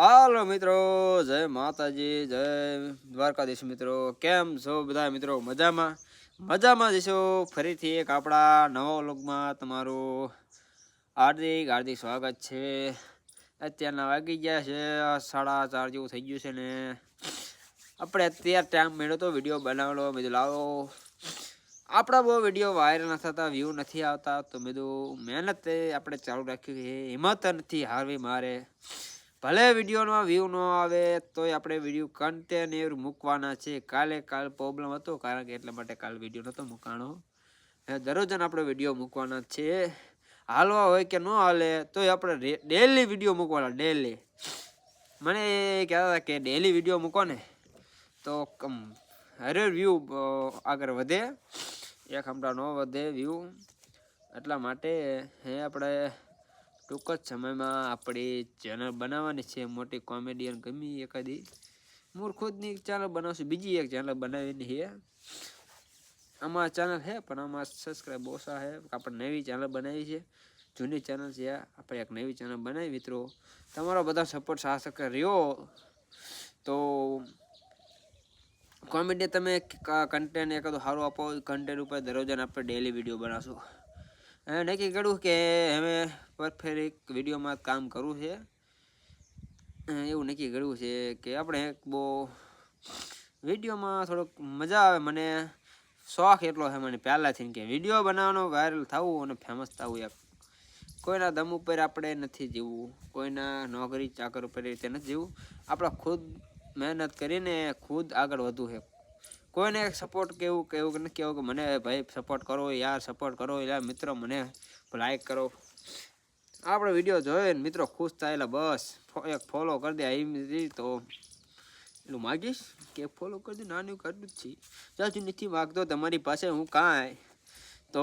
હાલો મિત્રો, જય માતાજી, જય દ્વારકાધીશ મિત્રો. કેમ છો બધા મિત્રો? મજામાં? મજામાં જશો ફરીથી એક આપણા નવા વ્લોગમાં તમારું હાર્દિક હાર્દિક સ્વાગત છે. અત્યારના વાગી ગયા છે, સાડા ચાર જેવું થઈ ગયું છે ને. આપણે અત્યારે ટાઈમ મળ્યો તો વીડિયો બનાવેલો. મેં લાવો. આપણા બહુ વીડિયો વાયરલ ન થતા વ્યૂ નથી આવતા. તો મેં મહેનત આપણે ચાલુ રાખ્યું છે. હિંમત નથી હારવી મારે. ભલે વિડીયોમાં વ્યૂ ન આવે, તોય આપણે વીડિયો કન્ટેન્ટ મૂકવાના છે. કાલે કાલ પ્રોબ્લેમ હતો, કારણ કે એટલા માટે કાલ વીડિયો નહોતો મૂકાણો. દરરોજ આપણે વીડિયો મૂકવાના છે. હાલવા હોય કે ન હાલે, તોય આપણે ડેલી વીડિયો મૂકવાના ડેલી મને એ કહેતા હતા કે ડેલી વીડિયો મૂકો ને, તો હરે વ્યૂ આગળ વધે. એક હમણાં ન વધે વ્યૂ એટલા માટે હે આપણે ટૂંક જ સમયમાં આપણી ચેનલ બનાવવાની છે, મોટી કોમેડિયન ગમી એકાદી. હું ખુદની ચેનલ બનાવશું, બીજી એક ચેનલ બનાવીને છે આમાં ચેનલ છે પણ આમાં સબસ્ક્રાઈબ ઓછા છે આપણે નવી ચેનલ બનાવી છે. જૂની ચેનલ છે, આપણે એક નવી ચેનલ બનાવી, મિત્રો. તમારો બધા સપોર્ટ શાસક રહ્યો. તો કોમેડી તમે કન્ટેન્ટ એકાદું સારું આપો કન્ટેન્ટ ઉપર દરરોજ આપણે ડેલી વીડિયો બનાવશું. નક્કી કર્યું કે હવે પરફેક્ટ વિડીયોમાં કામ કરવું છે. એવું નક્કી કર્યું છે કે આપણે બહુ વિડીયોમાં થોડોક મજા આવે. મને શોખ એટલો છે મને પહેલાંથી કે વીડિયો બનાવવાનો વાયરલ થવું અને ફેમસ થવું એક. કોઈના દમ ઉપર આપણે નથી જીવવું, કોઈના નોકરી, ચાકર ઉપર રીતે નથી જીવવું. આપણે ખુદ મહેનત કરીને ખુદ આગળ વધવું છે. કોઈને સપોર્ટ કેવું કેવું નથી, કેવું કે મને ભાઈ સપોર્ટ કરો, યાર સપોર્ટ કરો, યાર મિત્રો મને લાઈક કરો. આપણે વીડિયો જોઈએ ને મિત્રો ખુશ થાય, એટલે બસ એક ફોલો કરી દે, એમ તો. એટલું માગીશ કે ફોલો કરી દે, નાનું કરતું જ છે જાજુ નથી માગતો તમારી પાસે હું કાંઈ. તો